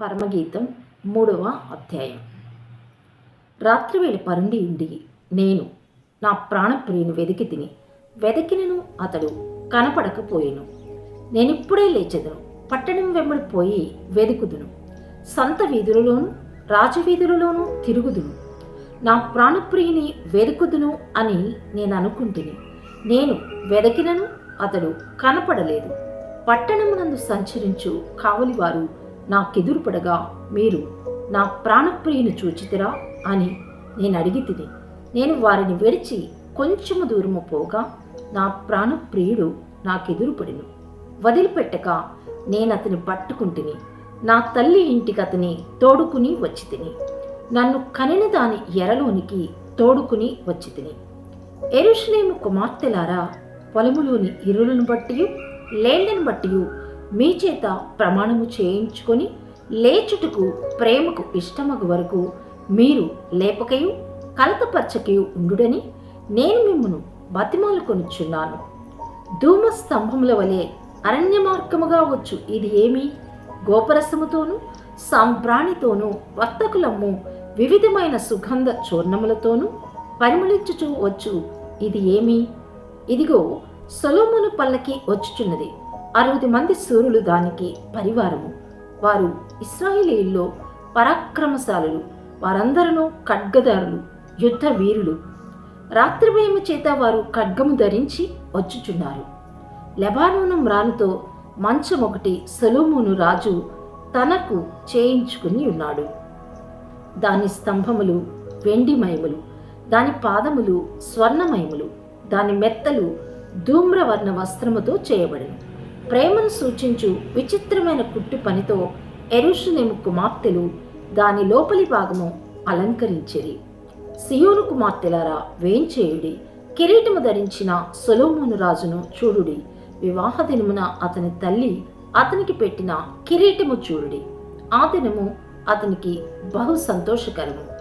పరమగీతం మూడవ అధ్యాయం. రాత్రివేళ పరుండి ఉండి నేను నా ప్రాణప్రియుని వెదికి తిని వెదకినను అతడు కనపడకపోయాను. నేనిప్పుడే లేచెదను. పట్టణం వెంబడి పోయి వెదుకుదును. సంత వీధులలోను రాజవీధులలోనూ తిరుగుదును. నా ప్రాణప్రియుని వెదుకుదును అని నేను అనుకుంటుని నేను వెదకినను అతడు కనపడలేదు. పట్టణమునందు సంచరించు కావలివారు నాకెదురుపడగా మీరు నా ప్రాణప్రియుని చూచితిరా అని నేను అడిగి తిని నేను వారిని విడిచి కొంచెము దూరము పోగా నా ప్రాణప్రియుడు నాకెదురుపడిను. వదిలిపెట్టక నేను అతని పట్టుకుంటుని. నా తల్లి ఇంటికి అతని తోడుకుని వచ్చి తిని నన్ను కనిన దాని ఎరలోనికి తోడుకుని వచ్చి తిని ఎరుషులేము కుమార్తెలారా పొలములోని ఇరులను బట్టి లేళ్ళను బట్టి మీ చేత ప్రమాణము చేయించుకొని లేచుటకు ప్రేమకు ఇష్టమగు వరకు మీరు లేపకయు కలతపరచకయు ఉండుడని నేను మిమ్మను బతిమాలు కొనుచున్నాను ధూమ స్తంభముల వలె అరణ్య మార్గముగా వచ్చు ఇది ఏమి? గోపరసముతోనూ సాంబ్రాణితోనూ వర్తకులమ్ము వివిధమైన సుగంధ చూర్ణములతోనూ పరిమళించుచూ వచ్చు ఇది ఏమి? ఇదిగో సొలోమును పల్లకి వచ్చుచున్నది. అరవది మంది సూర్యులు దానికి పరివారము. వారు ఇస్రాయేలీల్లో పరాక్రమశాలులు వారందరూ ఖడ్గదారులు యుద్ధ వీరులు. రాత్రిభయము చేత వారు ఖడ్గము ధరించి వచ్చుచున్నారు. లెబానోను మ్రానుతో మంచం ఒకటి సొలోమును రాజు తనకు చేయించుకుని ఉన్నాడు. దాని స్తంభములు వెండిమయములు దాని పాదములు స్వర్ణమయములు దాని మెత్తలు ధూమ్రవర్ణ వస్త్రముతో చేయబడిన ప్రేమను సూచించు విచిత్రమైన కుట్టు పనితో ఎరుషులేము కుమార్తెలు దాని లోపలి భాగము అలంకరించిరి. సియోను కుమార్తెలారా వేంచేయుడి కిరీటము ధరించిన సొలోమోను రాజును చూడుడి. వివాహ దినమున అతని తల్లి అతనికి పెట్టిన కిరీటము చూడుడి. ఆ దినము అతనికి బహు సంతోషకరము.